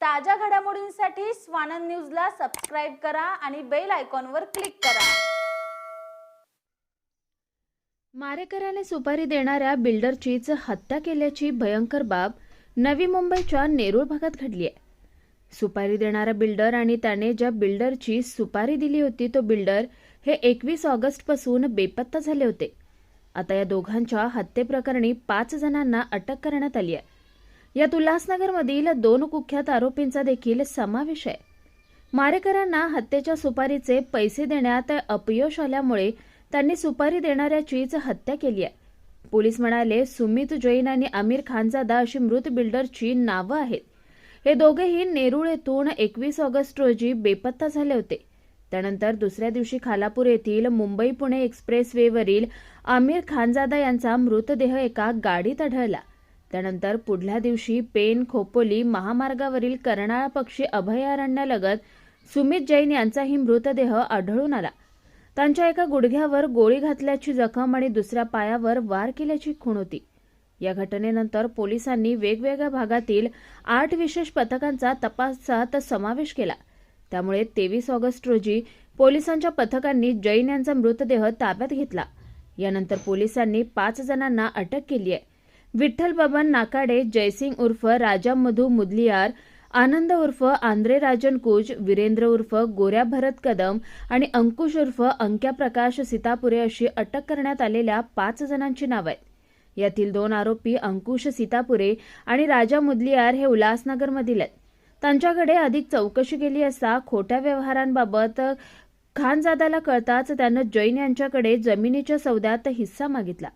ताज्या घडामोडींसाठी स्वानंद न्यूजला सबस्क्राईब करा आणि बेल आयकॉनवर क्लिक करा. मारेकऱ्याने सुपारी देणाऱ्या बिल्डरचीच हत्या केल्याची भयंकर बाब नवी मुंबईच्या नेरूळ भागात घडली आहे. सुपारी देणारा बिल्डर आणि त्याने ज्या बिल्डरची सुपारी दिली होती तो बिल्डर हे एकवीस ऑगस्टपासून बेपत्ता झाले होते. आता या दोघांच्या हत्येप्रकरणी पाच जणांना अटक करण्यात आली आहे. यात उल्हासनगरमधील दोन कुख्यात आरोपींचा देखील समावेश आहे. मारेकऱ्यांना हत्येच्या सुपारीचे पैसे देण्यात अपयश आल्यामुळे त्यांनी सुपारी देणाऱ्याचीच हत्या केली आहे. पोलीस म्हणाले सुमित जैन आणि आमिर खानजादा अशी मृत बिल्डरची नावं आहेत. हे दोघेही नेरूळ येथून एकवीस ऑगस्ट रोजी बेपत्ता झाले होते. त्यानंतर दुसऱ्या दिवशी खालापूर येथील मुंबई पुणे एक्सप्रेस वेवरील आमिर खानजादा यांचा मृतदेह एका गाडीत आढळला. त्यानंतर पुढल्या दिवशी पेन खोपोली महामार्गावरील कर्नाळा पक्षी अभयारण्यालगत सुमित जैन यांचाही मृतदेह आढळून आला. त्यांच्या एका गुडघ्यावर गोळी घातल्याची जखम आणि दुसऱ्या पायावर वार केल्याची खूण होती. या घटनेनंतर पोलिसांनी वेगवेगळ्या भागातील आठ विशेष पथकांचा तपासात समावेश केला. त्यामुळे तेवीस ऑगस्ट रोजी पोलिसांच्या पथकांनी जैन यांचा मृतदेह ताब्यात घेतला. यानंतर पोलिसांनी पाच जणांना अटक केली आहे. विठ्ठल बबन नाकाडे जयसिंग उर्फ राजा मधू मुदलियार आनंद उर्फ आंद्रे राजन कुज वीरेंद्र उर्फ गोऱ्या भरत कदम आणि अंकुश उर्फ अंक्या प्रकाश सीतापुरे अशी अटक करण्यात आलेल्या पाच जणांची नावं आहेत. यातील दोन आरोपी अंकुश सीतापुरे आणि राजा मुदलियार हे उल्हासनगरमधील आहेत. त्यांच्याकडे अधिक चौकशी केली असता खोट्या व्यवहारांबाबत खानजादाला कळताच त्यानं जैन यांच्याकडे जमिनीच्या सौद्यात हिस्सा मागितला.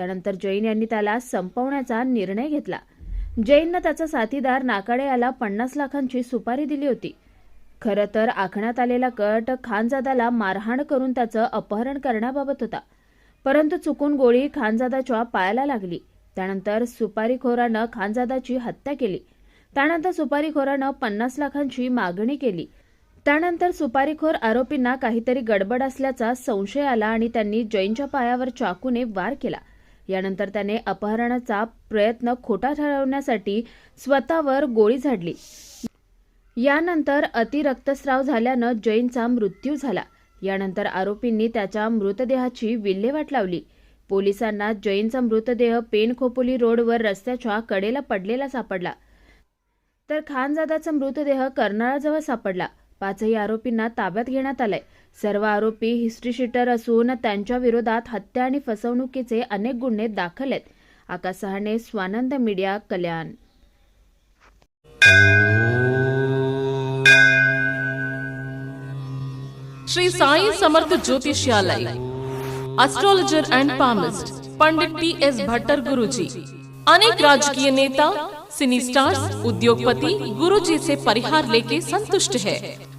त्यानंतर जैन यांनी त्याला संपवण्याचा निर्णय घेतला. जैननं त्याचा साथीदार नाकाडे याला पन्नास लाखांची सुपारी दिली होती. खरं तर आखण्यात आलेला कट खानजादाला मारहाण करून त्याचं अपहरण करण्याबाबत होता. परंतु चुकून गोळी खानजादाच्या पायाला लागली. त्यानंतर सुपारीखोरानं खानजादाची हत्या केली. त्यानंतर सुपारीखोरानं पन्नास लाखांची मागणी केली. त्यानंतर सुपारीखोर आरोपींना काहीतरी गडबड असल्याचा संशय आला आणि त्यांनी जैनच्या पायावर चाकूने वार केला. यानंतर त्याने अपहरणाचा प्रयत्न खोटा ठरवण्यासाठी स्वतःवर गोळी झाडली. यानंतर अतिरक्तस्राव झाल्यानं जैनचा मृत्यू झाला. यानंतर आरोपींनी त्याच्या मृतदेहाची विल्हेवाट लावली. पोलिसांना जैनचा मृतदेह पेन खोपोली रोडवर रस्त्याच्या कडेला पडलेला सापडला. तर खानजादाचा मृतदेह कर्नाळाजवळ सापडला. पाचही आरोपींना ताब्यात घेण्यात आलंय. सर्व आरोपी हिस्ट्रीशीटर असून त्यांच्या विरोधात हत्या आणि फसवणुकीचे अनेक गुन्हे दाखल आहेत. Akash Sahane Swanand media Kalyan. Shri Sai Samarth ज्योतिषालय astrologer and palmist Pandit T S Bhattar Guruji. अनेक राजकीय नेता सिनी स्टार्स उद्योगपति गुरुजी से परिहार लेके संतुष्ट है.